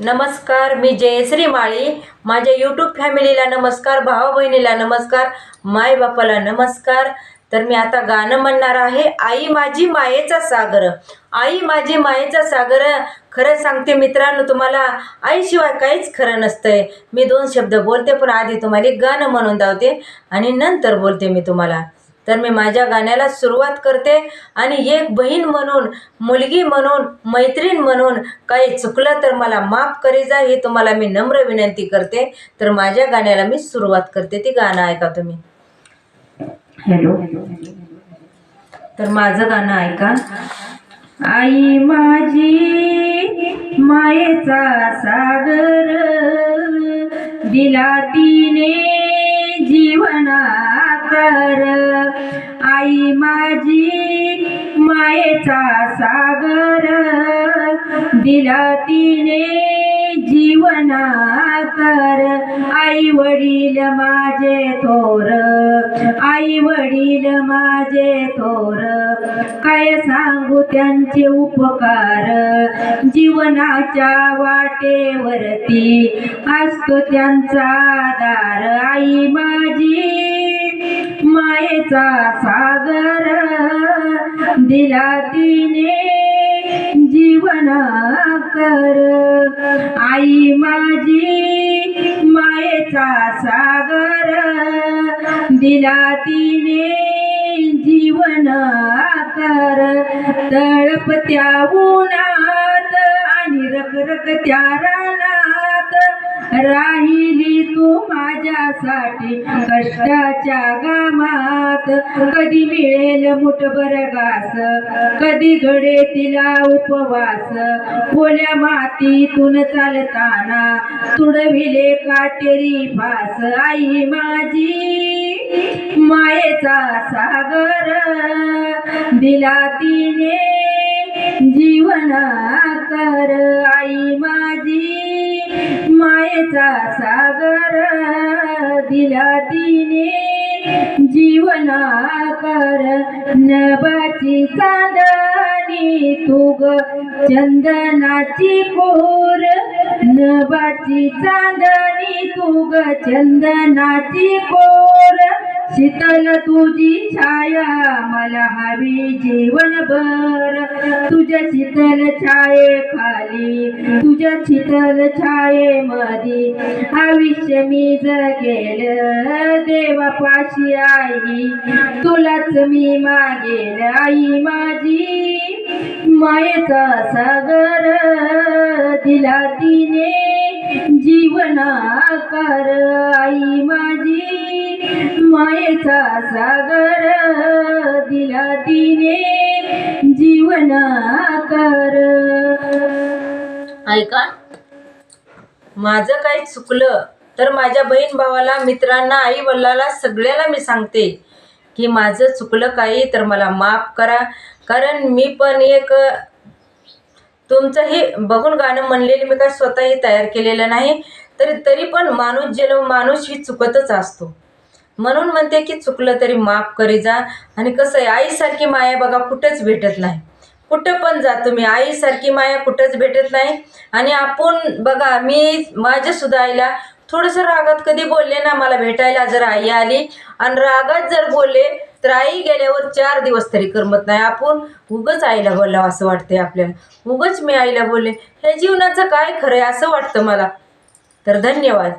नमस्कार मी जयश्री माळी. माझ्या यूट्यूब फॅमिलीला नमस्कार भावा बहिणीला नमस्कार माय बापाला नमस्कार. तर मी आता गाणं म्हणणार आहे आई माझी मायेचा सागर. आई माझी मायेचा सागर खरं सांगते मित्रांनो तुम्हाला आईशिवाय काहीच खरं नसतंय. मी दोन शब्द बोलते पण आधी तुम्हाला गाणं म्हणून धावते आणि नंतर बोलते मी तुम्हाला. तर मी माझ्या गाण्याला सुरुवात करते आणि एक बहीण म्हणून मुलगी म्हणून मैत्रीण म्हणून काही चुकलं तर मला माफ करी जा ही तुम्हाला मी नम्र विनंती करते. तर माझ्या गाण्याला मी सुरुवात करते. ती गाणं ऐका तुम्ही. हॅलो. तर माझं गाणं ऐका. आई माझी मायेचा सागर दिला तिने जीवनाकर. आई माझी मायेचा सागर. दिला तिने जीवनाकर. आई वडील माझे थोर. आई वडील माझे थोर. काय सांगू त्यांचे उपकार? जीवनाच्या वाटेवरती असतो त्यांचा आधार. आई माझी मायेचा सागर दिला तिने जीवन कर. आई माझी मायेचा सागर दिला तिने जीवन कर. तळपत्या उन्हात आणि रखरखत्या रान राहिली तू माझ्यासाठी कष्टाच्या गामात. कधी मिळेल मुठभर घास कधी घडे तिला उपवास. ओल्या मातीतून चालताना तुडविले काटेरी फास. आई माझी मायेचा सागर दिला तिने जीवना कर आई माझी मायेचा सागर दिला तिने. जीवना कर नबाची चांदणी तुग चंदनाची कोर नबाची चांदणी तुग चंदनाची कोर शीतल तुझी छाया मला हवी जीवन भर. तुझ्या शीतल छाये खाली तुझ्या शीतल छाये मधी. आयुष्य मी जगेल देवापाशी आई. तुलाच मी मागेल आई माझी. मायेचा सागर दिला तिने जीवना सागर दिला तिने जीवना कर ऐका माझं काही चुकलं तर माझ्या बहीण भावाला मित्रांना आई वडिलाला सगळ्याला मी सांगते की माझं चुकलं काही तर मला माफ करा. कारण मी पण एक तुमचं हे बघून गाणं म्हणलेलं मी काय स्वतःही तयार केलेलं नाही. तरी तरी पण माणूस जेलो माणूस ही चुकतच असतो. म्हणून म्हणते की चुकलं तरी माफ करी जा. आणि कसं आहे आईसारखी माया बघा कुठंच भेटत नाही. कुठं पण जा तुम्ही आईसारखी माया कुठंच भेटत नाही. आणि आपण बघा मी माझ्यासुद्धा आईला थोडंसं रागात कधी बोलले ना मला भेटायला जर आई आली. आणि रागात जर बोलले तर आई गेल्यावर चार दिवस तरी करमत नाही. आपण उगच आईला बोलावं असं वाटते आपल्याला. उगच मी आईला बोलले हे जीवनाचं काय खरं आहे असं वाटतं मला. तर धन्यवाद.